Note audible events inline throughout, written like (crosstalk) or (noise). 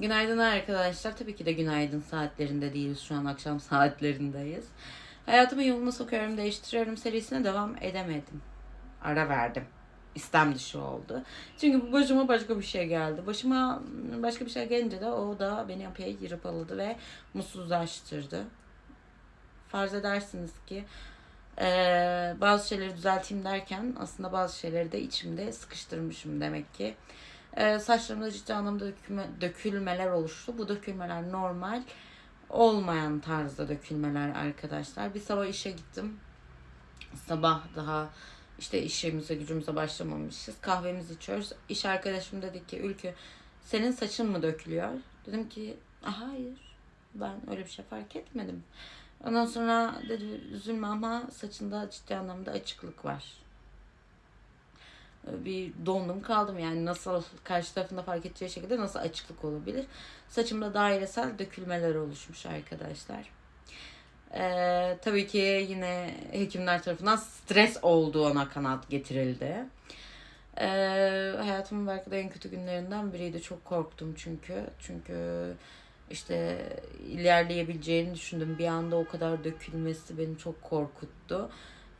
Günaydın arkadaşlar. Tabii ki de günaydın saatlerinde değiliz. Şu an akşam saatlerindeyiz. Hayatımı yoluna sokuyorum, değiştiriyorum serisine devam edemedim. Ara verdim. İstem dışı oldu. Çünkü başıma başka bir şey geldi. Başıma başka bir şey gelince de o da beni yapıya yırpaladı ve mutsuzlaştırdı. Farz edersiniz ki eee, bazı şeyleri düzelteyim derken aslında bazı şeyleri de içimde sıkıştırmışım demek ki. Ee, saçlarımda ciddi anlamda dökülme, dökülmeler oluştu. Bu dökülmeler normal olmayan tarzda dökülmeler arkadaşlar. Bir sabah işe gittim. Sabah daha işte işimize gücümüze başlamamışız. Kahvemizi içiyoruz. İş arkadaşım dedi ki Ülkü senin saçın mı dökülüyor? Dedim ki "Ah, hayır ben öyle bir şey fark etmedim. Ondan sonra dedi üzülme ama saçında ciddi anlamda açıklık var bir dondum kaldım yani nasıl karşı tarafında fark edeceği şekilde nasıl açıklık olabilir. Saçımda dairesel dökülmeler oluşmuş arkadaşlar. Ee, tabii ki yine hekimler tarafından stres olduğuna kanat getirildi. Ee, hayatımın belki de en kötü günlerinden biriydi. Çok korktum çünkü. Çünkü işte ilerleyebileceğini düşündüm. Bir anda o kadar dökülmesi beni çok korkuttu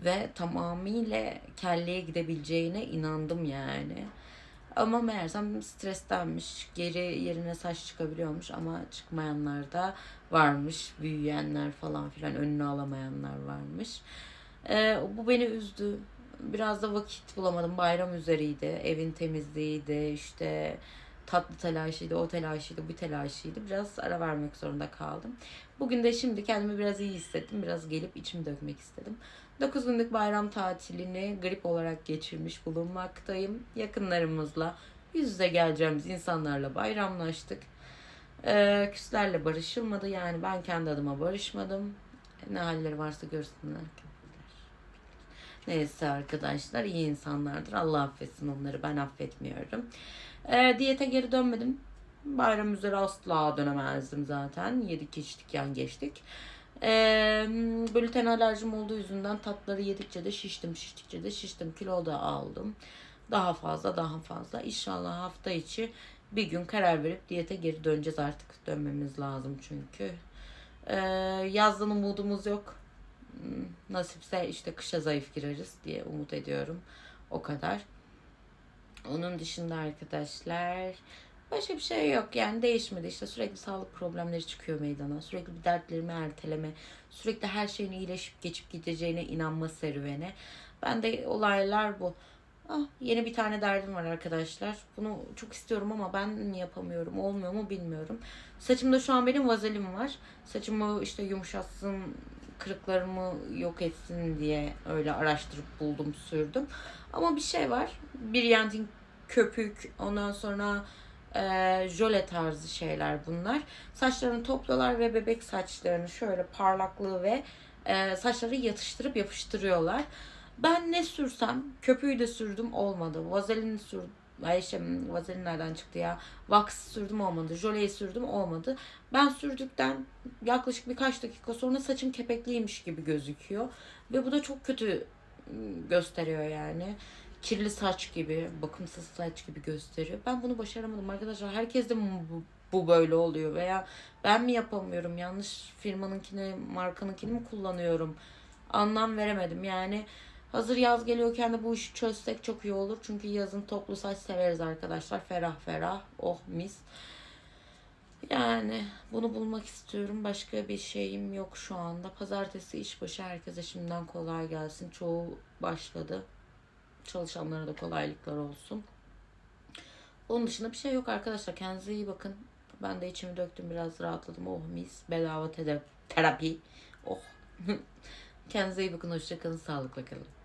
ve tamamıyla kelleye gidebileceğine inandım yani. Ama meğersem strestenmiş. Geri yerine saç çıkabiliyormuş ama çıkmayanlar da varmış. Büyüyenler falan filan önünü alamayanlar varmış. Ee, bu beni üzdü. Biraz da vakit bulamadım. Bayram üzeriydi. Evin temizliğiydi. işte tatlı telaşıydı, o telaşıydı, bu telaşıydı. Biraz ara vermek zorunda kaldım. Bugün de şimdi kendimi biraz iyi hissettim. Biraz gelip içimi dökmek istedim. 9 günlük bayram tatilini grip olarak geçirmiş bulunmaktayım. Yakınlarımızla yüz yüze geleceğimiz insanlarla bayramlaştık. Ee, küslerle barışılmadı. Yani ben kendi adıma barışmadım. Ne halleri varsa görsünler. Neyse arkadaşlar iyi insanlardır. Allah affetsin onları. Ben affetmiyorum. Ee, diyete geri dönmedim. Bayram üzere asla dönemezdim zaten. Yedik içtik yan geçtik. Ee, gluten alerjim olduğu yüzünden tatları yedikçe de şiştim, şiştikçe de şiştim. Kilo da aldım. Daha fazla, daha fazla. İnşallah hafta içi bir gün karar verip diyete geri döneceğiz artık. Dönmemiz lazım çünkü. Ee, yazdan umudumuz yok. Nasipse işte kışa zayıf gireriz diye umut ediyorum. O kadar. Onun dışında arkadaşlar başka bir şey yok. Yani değişmedi. İşte sürekli sağlık problemleri çıkıyor meydana. Sürekli bir dertlerimi erteleme sürekli her şeyin iyileşip geçip gideceğine inanma serüveni ben de olaylar bu. Ah, yeni bir tane derdim var arkadaşlar. Bunu çok istiyorum ama ben yapamıyorum olmuyor mu bilmiyorum. Saçımda şu an benim vazelim var. Saçımı işte yumuşatsın kırıklarımı yok etsin diye öyle araştırıp buldum sürdüm ama bir şey var bir yantin köpük ondan sonra e, jöle tarzı şeyler bunlar. Saçlarını topluyorlar ve bebek saçlarını şöyle parlaklığı ve e, saçları yatıştırıp yapıştırıyorlar. Ben ne sürsem köpüğü de sürdüm olmadı. Vazelin sürdüm. Ay işte vazelin nereden çıktı ya? Wax sürdüm olmadı. Jöleyi sürdüm olmadı. Ben sürdükten yaklaşık birkaç dakika sonra saçım kepekliymiş gibi gözüküyor. Ve bu da çok kötü ım, gösteriyor yani kirli saç gibi, bakımsız saç gibi gösteriyor. Ben bunu başaramadım arkadaşlar. Herkes de bu, bu böyle oluyor veya ben mi yapamıyorum? Yanlış firmanınkini, markanınkini mi kullanıyorum? Anlam veremedim. Yani hazır yaz geliyorken de bu işi çözsek çok iyi olur. Çünkü yazın toplu saç severiz arkadaşlar. Ferah ferah. Oh mis. Yani bunu bulmak istiyorum. Başka bir şeyim yok şu anda. Pazartesi işbaşı herkese şimdiden kolay gelsin. Çoğu başladı. Çalışanlara da kolaylıklar olsun. Onun dışında bir şey yok arkadaşlar. Kendinize iyi bakın. Ben de içimi döktüm biraz rahatladım. Oh mis. Bedava terapi. Oh. (laughs) Kendinize iyi bakın. Hoşçakalın. Sağlıkla kalın.